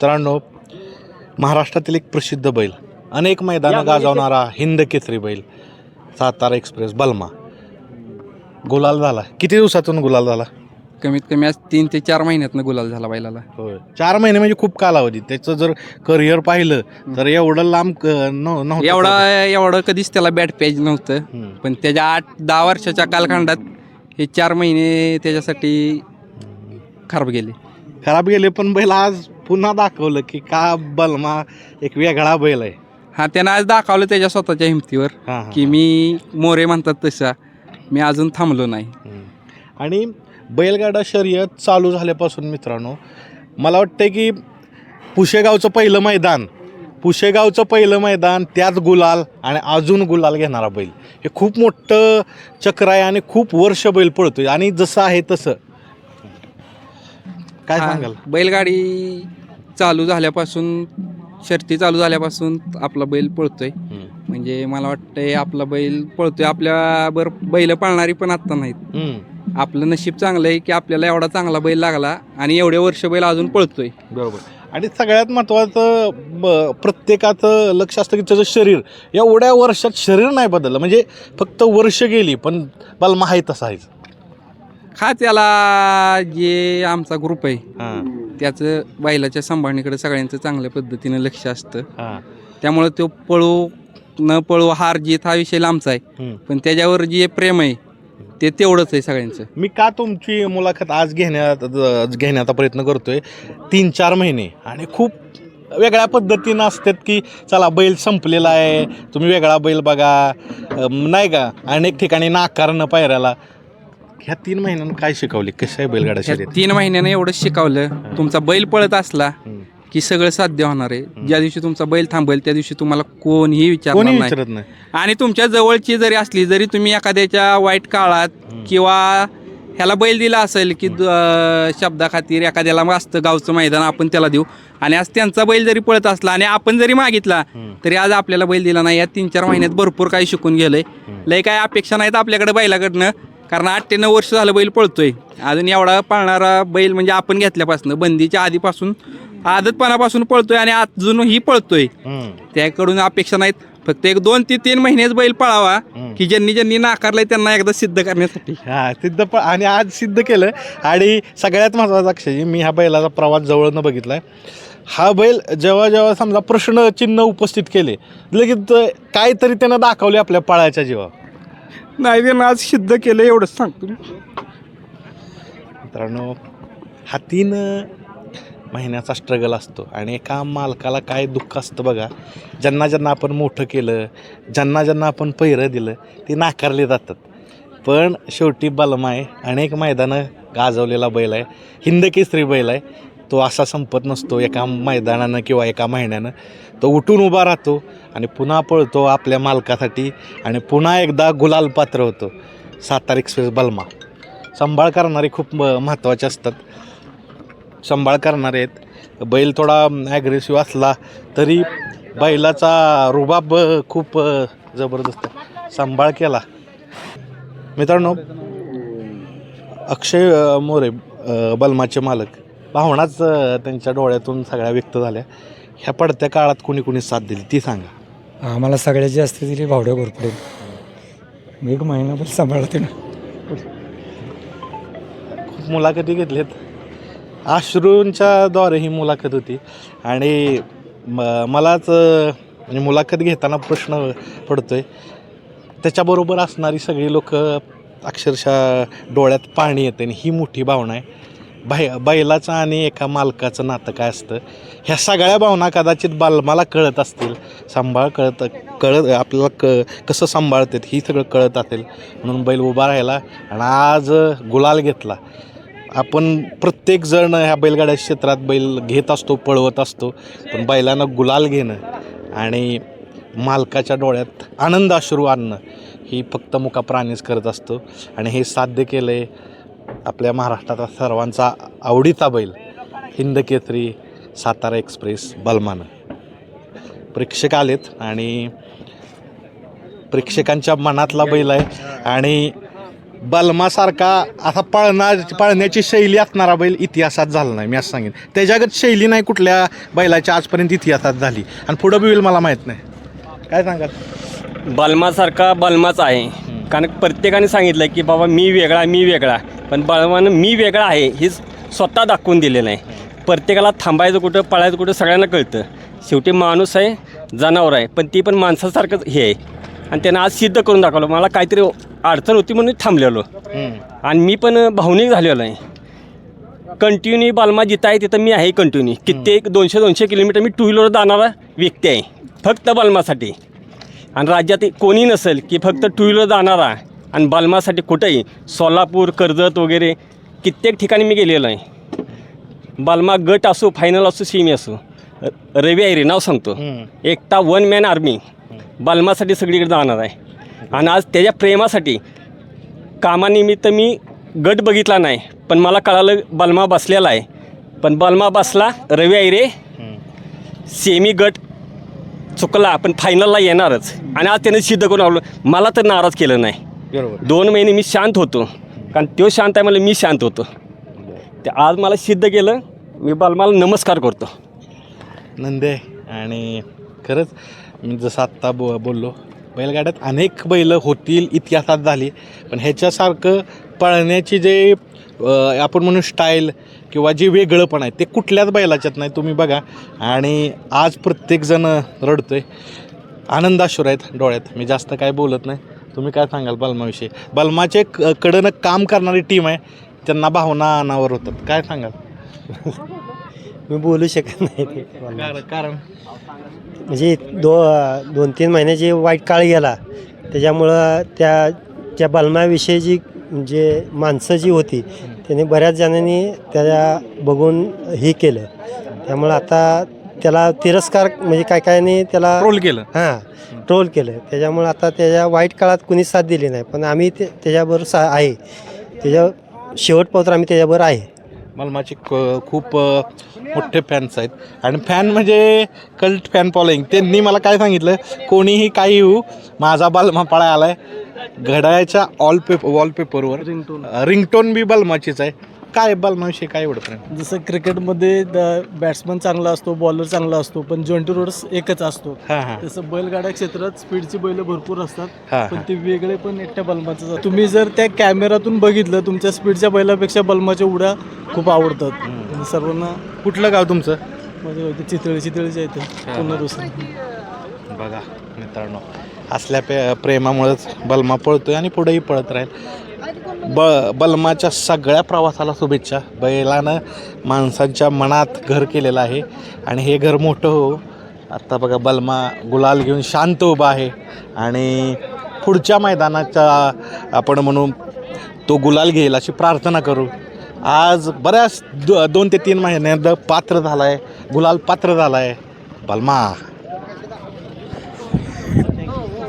मित्रांनो महाराष्ट्रातील एक प्रसिद्ध बैल अनेक मैदानं गाजवणारा हिंद केसरी बैल सातारा एक्सप्रेस बलमा. गुलाल झाला. किती दिवसातून गुलाल झाला? कमीत कमी आज तीन ते चार महिन्यातनं गुलाल झाला बैलाला. होय. चार महिने म्हणजे खूप कालावधी. त्याचं जर करिअर पाहिलं तर एवढं लांब क- नव्हतं एवढा एवढं कधीच त्याला बॅट पेज नव्हतं. पण त्याच्या आठ दहा वर्षाच्या कालखंडात हे चार महिने त्याच्यासाठी खराब गेले. खराब गेले पण बैल आज पुन्हा दाखवलं की का बलमा एक वेगळा बैल आहे. हा त्यानं आज दाखवलं त्याच्या स्वतःच्या हिमतीवर हा, हा. की मी मोरे म्हणतात तसा. मी अजून थांबलो नाही. हम्म. आणि बैलगाडा शर्यत चालू झाल्यापासून मित्रांनो मला वाटतं की पुशेगावचं पहिलं मैदान पुशेगावचं पहिलं मैदान त्यात गुलाल आणि अजून गुलाल घेणारा बैल. हे खूप मोठं चक्र आहे आणि खूप वर्ष बैल पळतोय. आणि जसं आहे तसं काय हा, सांगाल? बैलगाडी चालू झाल्यापासून शर्ती चालू झाल्यापासून आपला बैल पळतोय. हम्म. म्हणजे मला वाटतंय आपला बैल पळतोय. आपल्या बर बैल पाळणारी पण आत्ता नाहीत. हम्म. आपलं नशीब चांगलं आहे की आपल्याला एवढा चांगला बैल लागला आणि एवढे वर्ष बैल अजून पळतोय. बरोबर. आणि सगळ्यात महत्त्वाचं ब- प्रत्येकाचं लक्ष असतं की त्याचं शरीर. एवढ्या वर्षात शरीर नाही बदललं. म्हणजे फक्त वर्ष गेली पण बलमा आहे तसा आहेच हा त्याला जे आमचा ग्रुप आहे. हां. त्याचं बैलाच्या सांभाळणीकडे सगळ्यांचं चांगल्या पद्धतीनं लक्ष असतं. हां. त्यामुळं तो पळू न पळू हार जीत हा विषय लांबचा आहे. हम्म. पण त्याच्यावर जे प्रेम आहे ते तेवढंच आहे सगळ्यांचं. मी का तुमची मुलाखत आज घेण्यात ज- घेण्याचा प्रयत्न करतोय? तीन चार महिने आणि खूप वेगळ्या पद्धतीनं असतात की चला बैल संपलेला आहे तुम्ही वेगळा बैल बघा. अम, नाही का? अनेक ठिकाणी नाकारणं पायऱ्याला. ह्या तीन महिन्यानं काय शिकवली? कसं आहे बैलगाडा शर्यत तीन महिन्यानं एवढं शिकवलं. तुमचा बैल पळत असला. की सगळं साध्य होणार आहे. ज्या दिवशी तुमचा बैल थांबेल त्या दिवशी तुम्हाला कोणीही कोणी विचारणार नाही. विचारत नाही. आणि तुमच्या जवळची जरी असली जरी तुम्ही एखाद्याच्या वाईट काळात किंवा ह्याला बैल दिला असेल की द- अं, शब्दाखातीर एखाद्याला असतं गावचं मैदान आपण त्याला देऊ. आणि आज त्यांचा बैल जरी पळत असला आणि आपण जरी मागितला तरी आज आपल्याला बैल दिला नाही. या तीन चार महिन्यात भरपूर काही शिकून गेलंय. लय काय अपेक्षा नाहीत आपल्याकडे बैलाकडनं. कारण आठ ते नऊ वर्ष झालं बैल पळतोय. अजून एवढा पाळणारा बैल म्हणजे आपण घेतल्यापासून बंदीच्या आधीपासून आदतपणापासून पळतोय आणि अजूनही पळतोय. त्याकडून अपेक्षा नाहीत. फक्त एक दोन ते तीन महिनेच बैल पळावा की ज्यांनी ज्यांनी नाकारलंय त्यांना एकदा सिद्ध करण्यासाठी. हा सिद्ध पण आणि आज सिद्ध केलं आणि सगळ्यात महत्त्वाचा अक्षय मी ह्या बैलाचा प्रवास जवळनं बघितलाय. हा बैल जेव्हा जेव्हा समजा प्रश्न चिन्ह उपस्थित केले लगेच काहीतरी त्यानं दाखवले आपल्या पळाच्या जीवा नाही त्यानं आज सिद्ध केलं एवढंच सांगतो. मित्रांनो हातीनं महिन्याचा स्ट्रगल असतो आणि एका मालकाला काय दुःख असतं बघा. ज्यांना ज्यांना आपण मोठं केलं ज्यांना ज्यांना आपण पहिरं दिलं ते नाकारले जातात. पण शेवटी बलमा आहे अनेक मैदानं गाजवलेला बैल आहे. हिंदकेसरी बैल आहे. तो असा संपत नसतो एका मैदानानं किंवा एका महिन्यानं. तो उठून उभा राहतो आणि पुन्हा पळतो आपल्या मालकासाठी आणि पुन्हा एकदा गुलाल पात्र होतो. सातारा एक्सप्रेस बलमा. सांभाळ करणारे खूप म- महत्त्वाचे असतात. सांभाळ करणारे आहेत. बैल थोडा ॲग्रेसिव्ह असला तरी बैलाचा रुबाब खूप जबरदस्त सांभाळ केला. मित्रांनो अक्षय मोरे बलमाचे मालक. भावनाच त्यांच्या डोळ्यातून सगळ्या व्यक्त झाल्या. ह्या पडत्या काळात कुणी कुणी साथ दिली ती सांगा. आम्हाला सगळ्यात जास्त दिली भावड्या भरपूर मी एक महिनाभर सांभाळते ना. खूप मुलाखती घेतल्यात अश्रूंच्या द्वारे ही मुलाखत होती. आणि म मलाच अ, म्हणजे मुलाखत घेताना प्रश्न पडतोय. त्याच्याबरोबर असणारी सगळी लोक अक्षरशः डोळ्यात पाणी येते आणि ही मोठी भावना आहे. बै बैलाचं आणि एका मालकाचं नातं काय असतं? ह्या सगळ्या भावना कदाचित बालमाला कळत असतील. सांभाळ कळत कळत आपल्याला क कसं सांभाळतात ही सगळं कळत असेल. म्हणून बैल उभा राहिला आणि आज गुलाल घेतला. आपण प्रत्येकजण ह्या बैलगाड्या क्षेत्रात बैल घेत असतो पळवत असतो. पण बैलानं गुलाल घेणं आणि मालकाच्या डोळ्यात आनंद अश्रू आणणं ही फक्त मुका प्राणीच करत असतो. आणि हे साध्य केलं आहे आपल्या महाराष्ट्राचा सर्वांचा आवडीचा बैल हिंद केसरी सातारा एक्सप्रेस बलमानं. प्रेक्षक आलेत आणि प्रेक्षकांच्या मनातला बैल आहे आणि बलमासारखा असा पळणार पळण्याची शैली असणारा बैल इतिहासात झाला नाही मी असं सांगेन. त्याच्यागत शैली नाही कुठल्या बैलाच्या आजपर्यंत इतिहासात झाली. आणि पुढं बी होईल मला माहीत नाही. काय सांगाल? बलमासारखा बलमाच आहे. कारण प्रत्येकाने सांगितलं की बाबा मी वेगळा मी वेगळा. पण बलमानं मी वेगळा आहे हेच स्वतः दाखवून दिलेलं आहे. प्रत्येकाला थांबायचं कुठं पळायचं कुठं सगळ्यांना कळतं. शेवटी माणूस आहे जनावर आहे पण ती पण माणसासारखंच हे आहे. आणि त्यानं आज सिद्ध करून दाखवलं. मला काहीतरी अडचण होती म्हणून थांबलेलो. आणि मी पण भावनिक झालेलो आहे. कंटिन्यू बालमा जिथं आहे तिथं मी आहे कंटिन्यू. कित्येक दोनशे दोनशे किलोमीटर मी टू व्हीलर जाणारा व्यक्ती आहे. फक्त बालमासाठी. आणि राज्यात कोणी नसेल की फक्त टू व्हीलर जाणारा आणि बालमासाठी कुठंही सोलापूर कर्जत वगैरे कित्येक ठिकाणी मी गेलेलो आहे. बालमा गट असो फायनल असो सेमी असो र- रवी आहे रे नाव सांगतो. एकटा वन मॅन आर्मी बालमासाठी सगळीकडे जाणार आहे. आणि आज त्याच्या प्रेमासाठी कामानिमित्त मी गट बघितला नाही पण मला कळालं बलमा बसलेला आहे. पण बलमा बसला रवी आयरे सेमी गट चुकला पण फायनलला येणारच. आणि आज त्याने सिद्ध करून आवलं मला तर नाराज केलं नाही. बरोबर. दोन महिने मी शांत होतो. कारण तो शांत आहे मला मी शांत होतो. ते आज मला सिद्ध केलं. मी बलमाला नमस्कार करतो. नंदे आणि खरंच मी जसं आत्ता बो बोललो बैलगाड्यात अनेक बैलं होतील इतिहासात झाली पण ह्याच्यासारखं पळण्याची जे अ, आपण म्हणू स्टाईल किंवा जे वेगळं पण आहे ते कुठल्याच बैलाच्यात नाही तुम्ही बघा. आणि आज प्रत्येकजण रडतोय. आनंदाश्वर आहेत डोळ्यात मी जास्त काय बोलत नाही. तुम्ही काय सांगाल बलमाविषयी? बलमाचे क कडनं काम करणारी टीम आहे त्यांना भावना अनावर होतात. काय सांगाल? मी बोलू शकत नाही ते. कारण कारण? म्हणजे दो दोन तीन महिन्याचे वाईट काळ गेला त्याच्यामुळं त्या त्या बलमाविषयी जी म्हणजे माणसं जी होती त्याने बऱ्याच जणांनी त्याला बघून हे केलं. त्यामुळं आता त्याला तिरस्कार म्हणजे काय कायने त्याला ट्रोल केलं. हां ट्रोल केलं. त्याच्यामुळं आता त्याच्या वाईट काळात कुणी साथ दिली नाही. पण आम्ही ते त्याच्याबरोबर सा आहे. त्याच्या शेवटपात्र आम्ही त्याच्याबरोबर आहे. मलमाचे क खूप अ, मोठे फॅन्स आहेत. आणि फॅन म्हणजे कल्ट फॅन फॉलोईंग त्यांनी मला काय सांगितलं? कोणीही काही येऊ माझा बलमा पळाय आलाय. घड्याळ्याच्या ऑल पेपर वॉलपेपरवर रिंगटोन बी बलमाचीच आहे. काय बलमाविषयी काय एवढं जसं क्रिकेटमध्ये बॅट्समन चांगला असतो बॉलर चांगला असतो पण जॉईंटी रोड्स एकच असतो. हां हां. तसं बैलगाड्या क्षेत्रात स्पीडची बैल भरपूर असतात हां पण हां ते वेगळे पण एकट्या बलमाचं. तुम्ही जर त्या कॅमेऱ्यातून बघितलं तुमच्या स्पीडच्या बैलापेक्षा बलमाच्या उड्या खूप आवडतात. सर्वांना कुठलं गाव तुमचं? होते चितळी चितळीच्या इथे पुन्हा दुसरं. बघा मित्रांनो. असल्या पे प्रेमामुळेच बलमा पळतोय आणि पुढेही पळत राहील. ब बलमाच्या सगळ्या प्रवासाला शुभेच्छा. बैलानं माणसांच्या मनात घर केलेलं आहे. आणि हे घर मोठं हो. आत्ता बघा बलमा गुलाल घेऊन शांत उभा आहे. आणि पुढच्या मैदानाच्या आपण म्हणू तो गुलाल घेईल अशी प्रार्थना करू. आज बऱ्याच दो दोन ते तीन महिन्यात पात्र झाला आहे गुलाल पात्र झाला आहे बलमा.